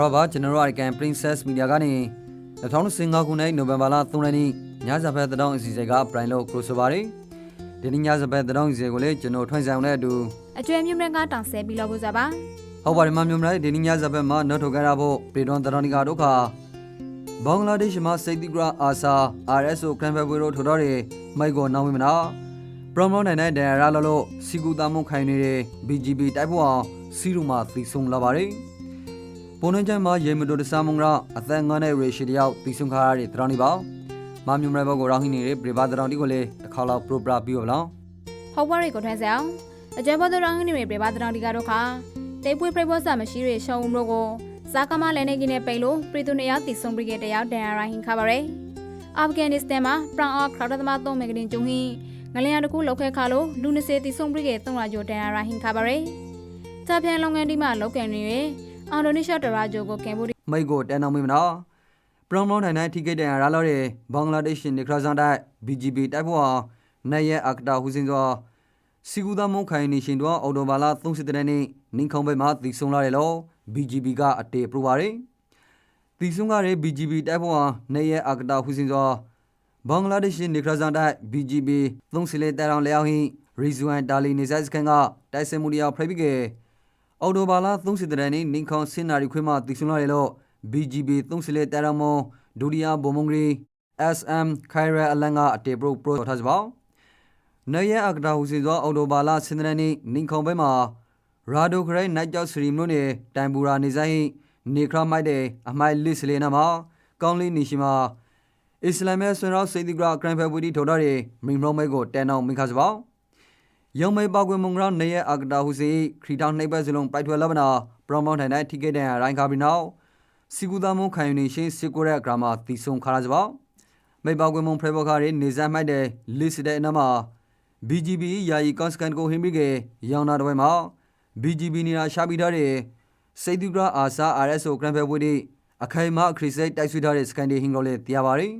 ဒါတော့ပါကျွန်တော်တို့ American Princess Media ကနေ2015ခုနှစ်နိုဝင်ဘာလ3ရက်နေ့ညစာဖက်သတင်းအစီအစဉ်ကပရိုင်လို့ကိုဆိုပါတယ်ဒီနေ့ညစာဖက်သတင်းအစီအစဉ်ကိုလည်းကျွန်တော်ထွန်းဆောင်တဲ့အတူအကျွဲမြင့်မြင့်ကတောင်ဆဲပြီးလို့ပို့စားပါဟုတ်ပါတယ်မမျိုးမလိုက်ဒီနေ့ညစာဖက်မှာနောက်ထုတ်ကြရဖို့ပြည်တော်သတင်းဒီကာဒုက္ခဘင်္ဂလားဒေ့ရှ်မှာစိတ်တိဂရအာဆာ RSO ကရန်ဖက်ဘွေတို့ထိုတော်တွေမိုက်ကိုနောင်းမိမနာပရမလို့နိုင်တဲ့ဒန်ရာလောလို့စီကူတာမှုခိုင်နေတဲ့ BGB တိုက်ဖို့အောင်စီရူမှာသီဆုံလာပါတယ် ပုံနှင်းချမ်းမှာရေမတိုတစားမုံရအသက်ငန်းတဲ့ရေရှိတယောက်သီဆုံခါရတဲ့တရောင်းဒီပါမမျိုးမလိုက်ဘောကိုရောင်းဟင်းနေတဲ့ပြပါတရောင်းဒီကိုလည်းတစ်ခါလောက်ပရိုပရာပြီးပါလားဟုတ်ပါရီကိုထွန်းဆောင်အကျွဲဘောတော်ရင်းနေပြပါတတော်ဒီကတော့ခါတေပွေပြိဘောစာမရှိရရှောင်းဦးတို့ကိုစားကမလည်းနေကင်းနဲ့ပိတ်လို့ပြည်သူနေရတီဆုံပရိကေတယောက်ဒန်ရာဟင်ခါပါရယ်အာဖဂန်နစ္စတန်မှာပရန်အော့ခရဒသမသုံးမဂဒင်ကျုံဟင်းငလျာတကူလောက်ခဲခါလို့လူ20တီဆုံပရိကေ3ရာကျော်ဒန်ရာဟင်ခါပါရယ်တာပြန်လုပ်ငန်းဒီမှာလောက်ကန်နေရ အင်ဒိုနီးရှားတရာဂျိုကိုကင်ဘူဒီမိတ်ကိုတန်းအောင်မိမနာပရောင်မောင်းနိုင်နိုင်ထိကိတ်တန်ရာလောတဲ့ဘင်္ဂလားဒေ့ရှ်နေခရဇန်တိုက် BGB တိုက်ဖို့အောင်နိုင်ရဲ့အကတာဟူစင်စွာစီကူသမုံခိုင်နေရှင်တို့အော်တိုဘာလာ30တရက်နေ့နင်းခုံဘက်မှာတည်ဆုံလာတယ်လို့ BGB ကအတေပရိုပါတယ်တည်ဆုံကတဲ့ BGB တိုက်ဖို့အောင်နိုင်ရဲ့အကတာဟူစင်စွာဘင်္ဂလားဒေ့ရှ်နေခရဇန်တိုက် BGB 30လေတဲတောင်လျောင်းဟင်းရီဇွန်တာလီနေဆိုင်စကန်ကတိုက်စင်မှုတယောက်ဖိပြီးကေ အော်တိုဘာလာ30တရက်နေ့နင်းခုံစင်နာရီခွေးမှာတည်ဆုံလာတယ်လို့ BGB 30လေတဲတောင်မဒူရီယာဘုံမုံဂရီ SM ခိုင်ရအလန်ကအတေပရိုပရိုထားစပါနေရအကတာဟူစီသောအော်တိုဘာလာစင်ဒရနီနင်းခုံဘဲမှာရာဒိုခရိုင်နိုင်ကြောက်စရီမလို့နေတိုင်ဘူရာနေဆိုင်နေခရမိုက်တဲ့အမိုက်လစ်စလေနာမှာကောင်းလေးနေရှိမှာအစ္စလာမ်ရဲ့ဆွေရောက်စိတ်တိကရဂရန်ဖက်ဝီဒီထိုတော်တွေမင်းမောမဲကိုတန်အောင်မိခါစပါ ယုံမေပောက်ကွေမုံရောနေရအကတာဟူစီခရီတောင်နှိပ်ပတ်စလုံးပိုက်ထွယ်လဘနာပရောမောင်းထိုင်တဲ့ထိကေတန်ရိုင်းကာဘီနောက်စီကူသားမုံခိုင်ယူနေရှင်းစစ်ကိုရဲဂရမာတီဆုံခါရစပါမိပောက်ကွေမုံဖရဘောခါရီနေဇာမိုက်တဲ့လစ်စတဲ့အနာမှာ BGB ယာယီကွန်စကန်ကိုဟင်းပြီးကရောင်းနာတော့မှာ BGB နီရာရှာပြီးထားတဲ့စိတ်တူကရာအာဆာ RSO ဂရန်ဖယ်ဝီဒီအခိုင်အမာခရစ်စိတ်တိုက်ဆွေးထားတဲ့စကန်ဒီဟင်းကိုလည်းတရားပါတယ်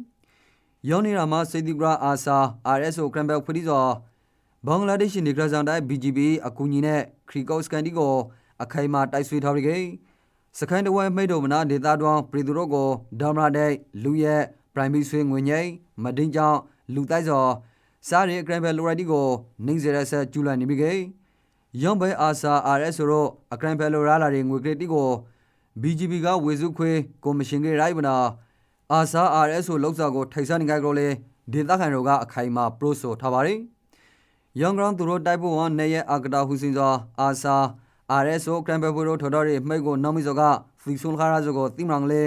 ရောင်းနေတာမှာစိတ်တူကရာအာဆာ RSO ဂရန်ဖယ်ဝီဒီဆို ဘင်္ဂလားဒေ့ရှ်နေဂရဇန်တိုင်း BGB အကူအညီနဲ့ခရီကော့စကန်ဒီကိုအခိုင်အမာတိုက်ဆွေးထားပြီးကစကန်တဝဲမိတ်တော်မနာဒေတာတွန်းပြည်သူတို့ကိုဒေါမရာဒိတ်လူရဲ့ပရိုင်မီဆွေငွေငိမ့်မဒင်းကြောင့်လူတိုက်စော်စားရဲဂရန်ဘယ်လိုရိုက်တီကိုနှိမ့်စေရဆက်ကျူလာနေပြီကေရောင်းဘဲအာဆာ RS ဆိုတော့အဂရန်ဘယ်လိုရာလာတွေငွေကရတီကို BGB ကဝေစုခွေကော်မရှင်ကရိုက်ဗနာအာဆာ RS ဆိုလောက်စာကိုထိုက်ဆန်းနေကြကြောလေဒေသခံတို့ကအခိုင်အမာပရိုဆိုထားပါတယ် ယောင်ဂရန်သူတို့တိုက်ဖို့ဝန်နေရဲ့အကတာဟူစင်စွာအာဆာ RS ဆိုဂရန်ဘယ်ဘိုတို့ထော်တော်တွေမှိတ်ကိုနောက်မိစောကဖီဆွန်ခါရာဆိုကိုတိမရန်လေ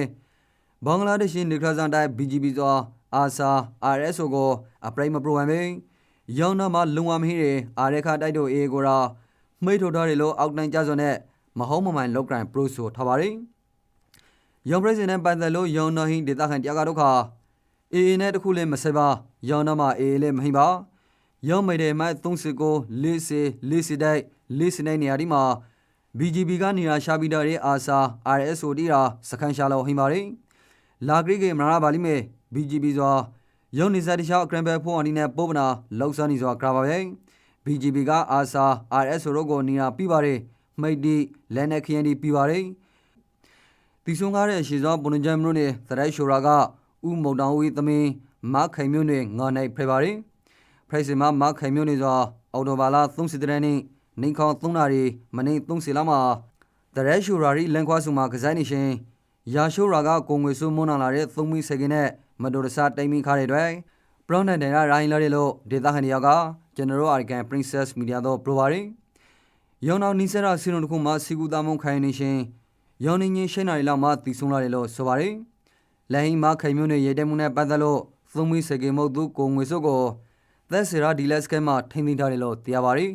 ဘင်္ဂလားဒေ့ရှ်နေခရဇန်တိုင်း BGB စွာအာဆာ RSO ကိုအပရိမပရိုဂရမ်မင်းရောင်းနာမှာလုံဝမဟိရအာရခတိုက်တို့အေကိုရာမိထိုထားတယ်လို့အောက်တိုင်းကြစွန်နဲ့မဟုံးမမှန်လောက်ကင်ပရိုဆိုထားပါတယ်ရောင်းပရိစင်နဲ့ပန်တယ်လို့ရောင်းနာဟိဒေတာခန်တရားကဒုက္ခအေအေနဲ့တခုလည်းမဆဲပါရောင်းနာမှာအေအေလည်းမဟိပါ ရောင်းမိတယ်မိုက်39လေးစီလေးစီတိုက်လေးစီနိုင်နေရာဒီမှာ BGB ကနေရာရှာပြီးတော့အာဆာ RSO တီရာစခန်းရှာလို့ဟိပါတယ်လာဂရိကေမနာဘာလီမေ BGB စွာယုံနေစားတခြားအကရန်ဘယ်ဖုန်းအနီနဲ့ပို့ပနာလောက်စနီစွာကရာပါပဲ BGB ကအာဆာ RS ရိုကိုနီနာပြပါတယ်မိတ်ဒီလက်နဲ့ခရင်ဒီပြပါတယ်တီဆုံကားတဲ့ရှေစွာပုန်ဂျမ်မြို့နယ်သရိုက်ရှိုရာကဥမုံတောင်ဝီသမင်းမခိုင်မြို့နယ်ငါနိုင်ဖရပါတယ်ဖ ရိုက်စင်မမခိုင်မြို့နယ်စွာအော်တိုဘာလာ30တရနေ့နေခေါ3နာရီမနေ့30လမှာသရိုက်ရှိုရာရီလန်ခွာစုမှာကစားနေရှင်ရာရှိုးရာကကိုငွေစုမွန်းလာလာတဲ့သုံးမီစကင်နဲ့မတော်တဆတိမ်မီခါတဲ့အတွက်ပရောင်းတဲ့တဲ့ရိုင်းလာတဲ့လို့ဒေတာခန်တယောက်ကကျွန်တော်အာကန် Princess Media တော့ပရိုပါရီရောင်နောက်နီးစရာစီရုံတစ်ခုမှစီကူသားမုံခိုင်နေရှင်ရောင်နေချင်းရှိနေရီလောက်မှတည်ဆုံလာတယ်လို့ဆိုပါရီလဲဟိမခိုင်မျိုးနဲ့ရေတဲမှုနဲ့ပတ်သက်လို့သုံးမီစကင်မုတ်သူကိုငွေစုကို သက်စီရာဒီလက်စကဲမှာထိမ့်သိမ်းထားတယ်လို့တရားပါရီ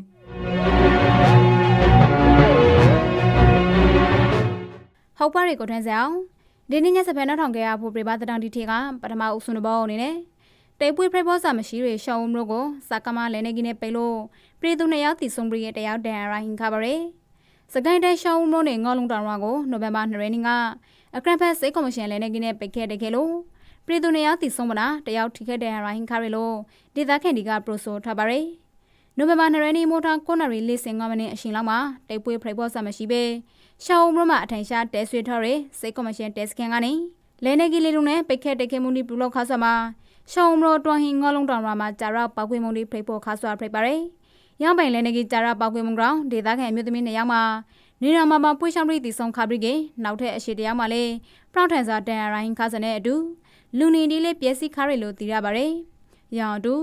ဟုတ်ပါရီကိုထွန်းဆောင်ဒီနေ့ညစပယ်နောက်ထောင်ခဲ့ရဖို့ပြပါတတောင်ဒီထေကပထမအုပ်စုနဘောအနေနဲ့တေပွေပြဘောစာမရှိရရှောင်းတို့ကိုစကမလဲနေကင်းနဲ့ပိလို့ပြည်သူနှစ်ယောက်တီဆုံပြီးတယောက်ဒန်ရိုင်းခါပါရယ်စကိုင်းတိုင်းရှောင်းတို့နဲ့ငေါလုံးတောင်ရွာကိုနိုဝင်ဘာ2ရက်နေ့ကအကရန်ဖက်စိတ်ကော်မရှင်လဲနေကင်းနဲ့ပိတ်ခဲ့တယ်ခဲ့လို့ ပြည်သူနှစ်ယောက်တီဆုံမနာတယောက်ထိခဲ့ဒန်ရိုင်းခါရလို့ဒေသခံဒီကပရိုဆိုထားပါရယ်နိုဝင်ဘာ2ရက်နေ့မိုးထား9နာရီ40မိနစ်အချိန်လောက်မှာတိတ်ပွေဖရိတ်ဘော့ဆာမရှိပဲရှောင်းမရမအထိုင်ရှာတဲဆွေထော်ရစိတ်ကော်မရှင်တဲစကန်ကနေလဲနေကီလေးလုံးနဲ့ပိတ်ခက်တက်ခဲမှုဒီပူလောက်ခါဆာမှာရှောင်းမရတွန်ဟင်းငေါလုံးတောင်ရမှာဂျာရပောက်ကွေးမှုဒီဖိဖို့ခါဆွာဖိပါရယ်ရောင်းပိုင်လဲနေကီဂျာရပောက်ကွေးမှုကောင်ဒေသခံအမျိုးသမီးနှစ်ယောက်မှာနေရမှာမှာပွေးရှောင်းရီတီဆောင်ခါပရိကေနောက်ထပ်အရှိတရားမှာလေပရောက်ထန်စာတန်ရိုင်းခါစနဲ့အတူ လူနေဒီလေးပြည့်စည်ခါရီလို့သိရပါရယ်ရောင်တူ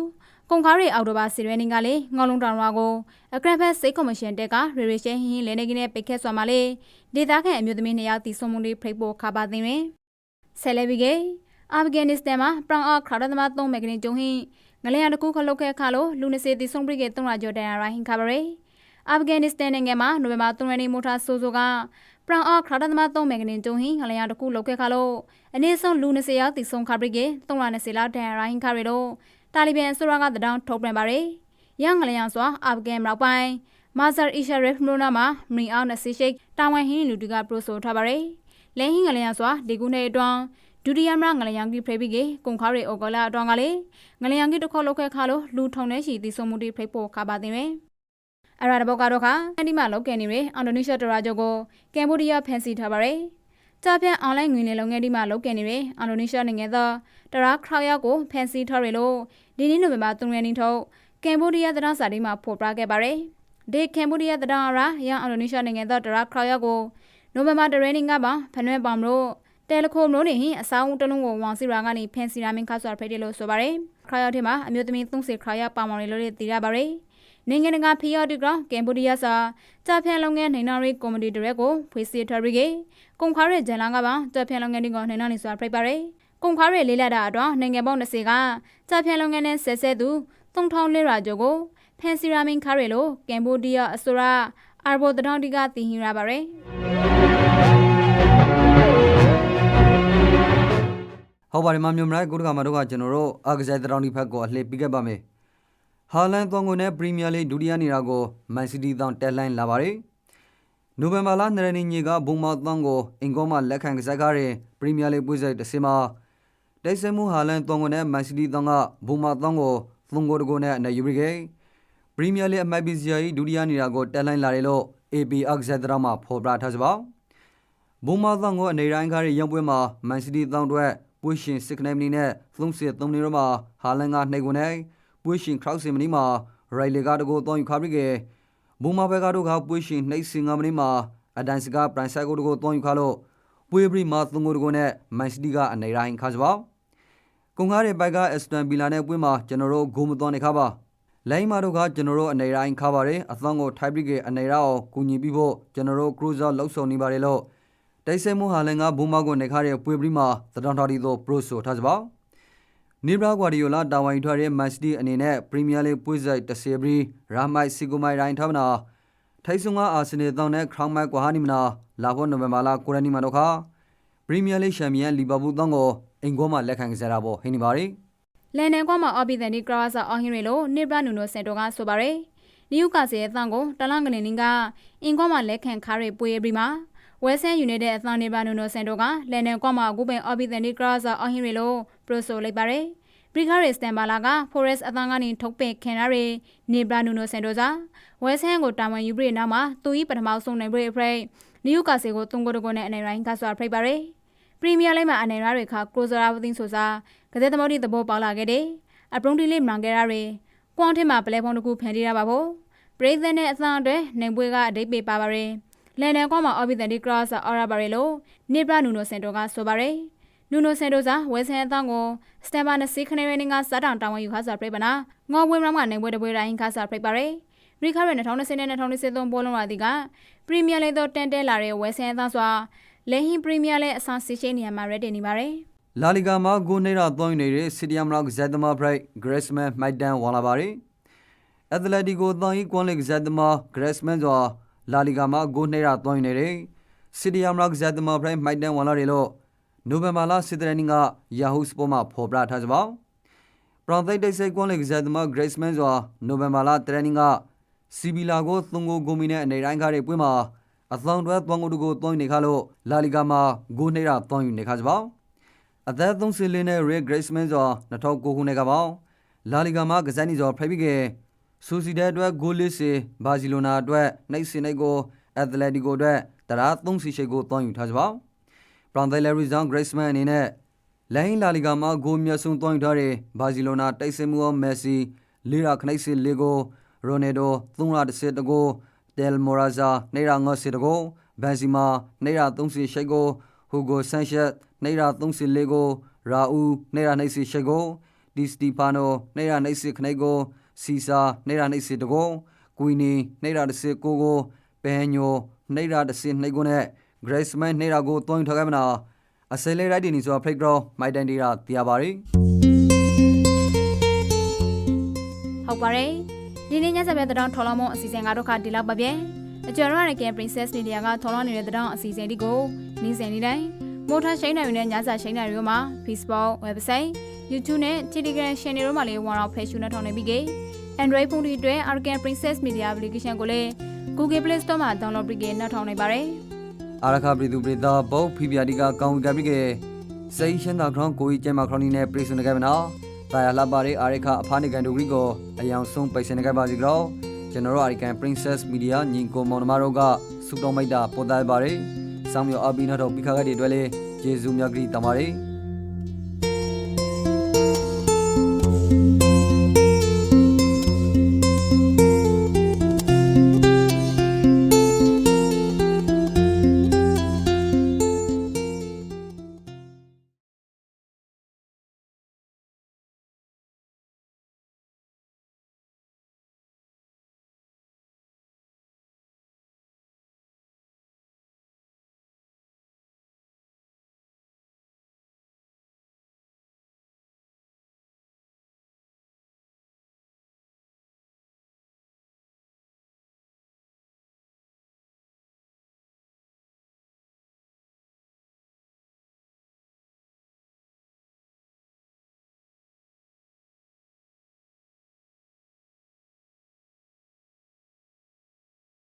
ကုန်ခါရီအော်တိုဘာစီရဲနင်းကလေငေါလုံးတောင်ရွာကိုအကရဖက်စိတ်ကော်မရှင်တက်ကရေရေရှင်းဟင်းဟင်းလဲနေကင်းနဲ့ပိတ်ခက်ဆွာမှာလေဒေသခံအမျိုးသမီးနှစ်ယောက်တီဆုံမှုလေးဖိဖို့ခါပါသိရင်ဆယ်လေဘီကေအာဖဂန်နစ္စတန်မှာပရောင်အော့ခါရသမားသုံးမက်ကလေးကျုံဟင်းငလျာတကူခလုတ်ခဲခါလို့လူနေစီတီဆုံပရိကေတုံးရာကျော်တန်ရိုင်းခါပါရယ်အာဖဂန်နစ္စတန်နိုင်ငံမှာနိုဝင်ဘာ3ရက်နေ့မိုတာဆိုဆိုက ပရောင်အော့ခါရသမားသုံးမက်ကလေးကျုံဟင်းငလျာတကူလုတ်ခဲခါလို့အနည်းဆုံးလူနေစီယောက်တီဆုံခါပရိကေတုံးရာနေစီလောက်တန်ရိုင်းခါရလို့တာလီဘန်ဆိုရာကတဒေါန်ထုတ်ပြန်ပါရယ်ရန်ငလျာစွာအာဖဂန်မြောက်ပိုင်းမာဇာအီရှာရဖ်မိုနာမှာမရီအောင်နစီရှိတ်တာဝန်ဟင်းလူတူကပရိုဆိုထားပါရယ်လဲဟင်းငလျာစွာဒီကုနဲ့အတွန်းဒုတိယမရငလျံကြီးဖိပိကေကုန်ခါရီအော်ဂလာအတွန်းကလေငလျံကြီးတစ်ခေါက်လောက်ခဲခါလို့လူထုံနေရှိသီဆုံမှုတိဖိဖို့ခါပါသိမယ် အရာတဘောကတော့ခါအန်ဒီမလောက်ကဲနေရအင်ဒိုနီးရှားတရာဂျိုကိုကမ်ဘောဒီးယားဖန်စီထားပါရယ်ကြပြန့်အွန်လိုင်းငွေနဲ့လုပ်ငန်းဒီမှာလောက်ကဲနေရအင်ဒိုနီးရှားနိုင်ငံသားတရာခရောက်ရောက်ကိုဖန်စီထားရလို့ဒီနေ့နိုဝင်ဘာ3ရက်နေ့ထုတ်ကမ်ဘောဒီးယားသတင်းစာတွေမှာဖော်ပြခဲ့ပါရယ်ဒီကမ်ဘောဒီးယားသတင်းအရာရန်အင်ဒိုနီးရှားနိုင်ငံသားတရာခရောက်ရောက်ကိုနိုဝင်ဘာတရင်းကပါဖနွဲပံမလို့တယ်လီခိုမလို့နေဟင်အဆောင်တလုံးကိုဝန်စီရာကနေဖန်စီရာမင်းခါဆွာဖိတ်တယ်လို့ဆိုပါရယ်ခရရောက်ထဲမှာအမျိုးသမီး30ခရရောက်ပါမောင်ရီလို့သိရပါရယ် နိုင်ငံတကာဖီယော်ဒီဂရောကမ်ဘောဒီးယားစာတပ်ဖြန်လုပ်ငန်းနိုင်နာရီကော်မတီတွေကိုဖွေးစီထရီကေကုန်ခါရဲဂျန်လာကပါတပ်ဖြန်လုပ်ငန်းတွေကိုနိုင်နာနေစွာဖိတ်ပါရယ်ကုန်ခါရဲလေးလက်တာအတွက်နိုင်ငံပေါင်း20ကတပ်ဖြန်လုပ်ငန်းနဲ့ဆက်ဆက်သူ3000လေးရာကျော်ကိုဖန်စီရာမင်းခါရဲလို့ကမ်ဘောဒီးယားအစိုးရအာဘောတထောင်တီကတည်ဟင်ရပါရယ်ဟုတ်ပါတယ်မမျိုးမလိုက်ကိုတကမှာတော့ကကျွန်တော်တို့အာကစားတရောင်းဒီဖက်ကိုအလှည့်ပြီးခဲ့ပါမယ် ဟာလန်သွန်ကိုနဲ့ပရီးမီယာလိဒုတိယနေရာကိုမန်စီးတီးတောင်းတက်လိုင်းလာပါတယ်နိုဝင်ဘာလ၂ရက်နေ့ညကဘုံမောက်သွန်ကိုအင်ကောမှာလက်ခံကစားကြတဲ့ပရီးမီယာလိပွဲစဉ်တစ်စမှာတိုက်စစ်မှုဟာလန်သွန်ကိုနဲ့မန်စီးတီးတောင်းကဘုံမောက်သွန်ကိုသုံးကိုတကိုနဲ့အနေယူပြီးခဲ့ပရီးမီယာလိအမိုက်ပီစီယာဒုတိယနေရာကိုတက်လိုင်းလာတယ်လို့ AP အာကစားတရောင်းမှာဖော်ပြထားစပါဘုံမောက်သွန်ကိုအနေတိုင်းကားရဲ့ရုံပွဲမှာမန်စီးတီးတောင်းအတွက်ပွေးရှင်စစ်ကနိုင်မနီနဲ့33နေရမှာဟာလန်ကနှိတ်ကုန်နေ ပွေးရှင်ခရောက်စင်မနီမှာရိုင်လေကတကိုတောင်းယူခါပြီးကဘူမာဘဲကတို့ကပွေးရှင်နှိတ်စင်ငါမနီမှာအဒန်စကပရိုင်ဆိုင်ကိုတကိုတောင်းယူခါလို့ပွေးပရီမာသုံးကိုတကိုနဲ့မန်စီးတီးကအနေတိုင်းခါစပါကုန်ကားတဲ့ဘိုက်ကအက်စတန်ဘီလာနဲ့ပွေးမှာကျွန်တော်တို့ဂိုးမသွန်နေခါပါလိုင်းမာတို့ကကျွန်တော်တို့အနေတိုင်းခါပါတယ်အသွန်ကိုထိုက်ပြီးကအနေရအောင်ကူညီပြီးဖို့ကျွန်တော်တို့ခရူဇာလှုပ်ဆောင်နေပါတယ်လို့တိုက်စဲမှုဟာလည်းငါဘူမာကိုနေခါတဲ့ပွေပရီမှာသတန်တော်တီတို့ပရိုဆိုထားစပါ နီဘရာဂွာဒီယိုလာတာဝန်ထွက်တဲ့မန်စီးတီးအနေနဲ့ပရီးမီးယားလိပွဲဆိုင်တဆေဘရီရာမိုက်စီဂိုမိုင်ရိုင်းထမနာထိုင်ဆုံကအာဆင်နယ်တောင်းတဲ့ခရောင်းမိုက်ကွာဟာနီမနာလာဖို့နိုဝင်ဘာလကိုရနီမတော့ခါပရီးမီးယားလိချန်ပီယံလီဗာပူးတောင်းကိုအင်ဂိုမှာလက်ခံကြတာပေါ့ဟင်းနေပါရီလန်နန်ကွာမှာအော်ဘီဒန်ဒီကရာဆာအော်ဟင်ရီလိုနိဘရာနူနိုစင်တိုကဆိုပါရယ်နယူကာစီရဲ့အသံကိုတလန်ကနေနင်းကအင်ကွာမှာလက်ခံခါရဲပွေးပြီးမှာဝဲဆန်ယူနိုက်တက်အသံနိဘရာနူနိုစင်တိုကလန်နန်ကွာမှာအခုပင်အော်ဘီဒန်ဒီကရာဆာအော်ဟင်ရီလို ပရိုဆိုလိုက်ပါရယ်ပရီကာရီစတန်ဘာလာကဖိုရက်အသံကနေထုတ်ပင်ခင်ရရဲနိဘရာနူနိုစင်တိုစာဝဲဆန်ကိုတာဝန်ယူပြီးနောက်မှာသူဤပထမဆုံးနိုင်ပြီးအဖရိနယူကာစီကိုသုံးကိုတကိုနဲ့အနေရိုင်းကဆွာဖိတ်ပါရယ်ပရီးမီးယားလိမ့်မှာအနေရတွေခါကရိုဇရာဝသင်းဆိုစာကတဲ့သမုဒ္ဒိသဘောပေါက်လာခဲ့တယ်အပရုံတီလေးမှန်ခဲ့ရတွေကွန်ထင်းမှာပလဲဖုံးတစ်ခုဖန်တီးရပါဖို့ပရိသတ်နဲ့အသံအတွက်နိုင်ပွဲကအဓိပ္ပာယ်ပါပါရယ်လန်ဒန်ကွန်မှာအော်ဘီတန်ဒီကရော့စ်အော်ရာပါရယ်လို့နိဘရာနူနိုစင်တိုကဆိုပါရယ် နူနိုစင်တိုစာဝဲဆန်အသံကိုစတန်ဘာနစီခနေရင်းကစားတောင်တောင်ဝယူခါစာပြိပနာငေါ်ဝင်းမမှာနိုင်ပွဲတစ်ပွဲတိုင်းခါစာပြိပါရယ်ရီခါရ2020နဲ့2023ဘောလုံးလာသည်ကပရီးမီးယားလိတော့တန်တဲလာတဲ့ဝဲဆန်အသံစွာလေဟင်းပရီးမီးယားလိအဆောင်စီရှိနေရမှာရက်တင်နေပါရယ်လာလီဂါမှာဂိုးနေတာသွင်းနေတဲ့စီဒီယမ်ရော့ဇက်သမားဘရိုက်ဂရက်စမန်မိုက်တန်ဝါလာပါရီအက်တလက်တီကိုသွင်းကွန်လစ်ဇက်သမားဂရက်စမန်စွာလာလီဂါမှာဂိုးနေတာသွင်းနေတဲ့စီဒီယမ်ရော့ဇက်သမားဘရိုက်မိုက်တန်ဝါလာရီလို့ နိုဝင်ဘာလစစ်တရင်းက Yahoo Sport မှာဖော်ပြထားကြပါပရောင်သိတ်တိတ်ဆိတ်ကွန်လစ်ဇက်သမားဂရက်စမန်စွာနိုဝင်ဘာလတရင်းကစီဘီလာကိုသုံးကိုဂိုမီနဲ့အနေတိုင်းကားတွေပွဲမှာအသောင်းတွဲသွင်းကိုတကိုသွင်းနေခါလို့လာလီဂါမှာဂိုးနေတာသွင်းယူနေခါကြပါအသက်34နဲ့ Ray Graceman ဆို2009ခုနှစ်ကပေါင်းလာလီဂါမှာကစားနေဆိုဖိပြီးကဆူစီဒဲအတွက်ဂိုးလစ်စီဘာစီလိုနာအတွက်နှိပ်စင်နှိပ်ကိုအက်တလက်တီကိုအတွက်တရာ3စီရှိကိုတွန်းယူထားကြပါ ဘရောင်ဒဲလရီဇန်ဂရိတ်မန်အနေနဲ့လိုင်းလာလီဂါမှာဂိုးမြတ်ဆုံးတွန်းယူထားတဲ့ဘာစီလိုနာတိုက်စစ်မှုမက်ဆီလီရာခနိုက်စီလီကိုရိုနယ်ဒို310တကိုတယ်မိုရာဇာနေရာ90တကိုဘန်စီမာနေရာ30ရှိကိုဟူဂိုဆန်ရှက်နေရာ34ကိုရာဦးနေရာ90ရှိကိုဒီစတီဖာနိုနေရာ90ခနိုက်ကိုစီစာနေရာ90တကိုကွီနီနေရာ10ကိုကိုဘန်ညိုနေရာ10နှိုက်ကိုနဲ့ ဂရိတ်မန်နေရာကိုတွန်းယူထားခဲ့မနာအစဲလေးရိုက်တင်နေဆိုဖိတ်ကောမိုက်တန်ဒီရာတရားပါရီဟုတ်ပါတယ်ဒီနေ့ညစတဲ့တောင်ထော်လောင်းမအစီအစဉ်ကတော့ခါဒီလောက်ပါဗျအကျော်ရရကင် Princess Media ကထော်လောင်းနေတဲ့တောင်အစီအစဉ်ဒီကိုနေ့စဉ်နေ့တိုင်းမိုထာရှိန်နိုင်နဲ့ညစာရှိန်နိုင်တွေမှာ Facebook website YouTube နဲ့ Telegram channel တွေမှာလည်းဝါတော့ဖက်ရှုနေထောင်နေပြီးကေ Android ဖုန်းတွေအတွက် Arcan Princess Media application ကိုလည်း Google Play Store မှာ download ပြီးကေနောက်ထောင်နိုင်ပါတယ် အာရခပရိသူပရိသဘောဖိပြာတိကကောင်းကပ်ပြီးကစိတ်ရှင်းသာခရောင်းကိုကြီးကျဲမှာခရောင်းနီနဲ့ပြေဆုံးနေကြမနော်တာယာလှပရီအာရခအဖာနေကန်ဒိုဂရီကိုအယောင်ဆုံးပိတ်စင်နေကြပါစီကြောကျွန်တော်တို့အာရကန် Princess Media ညီကိုမောင်နှမတို့ကစူတောင်းမိတ်တာပေါ်သားပါရီစောင်းမြော်အဘီနာတော့ပိခါကတဲ့အတွက်လေဂျေဇူးမြတ်ကြီးတမာရီ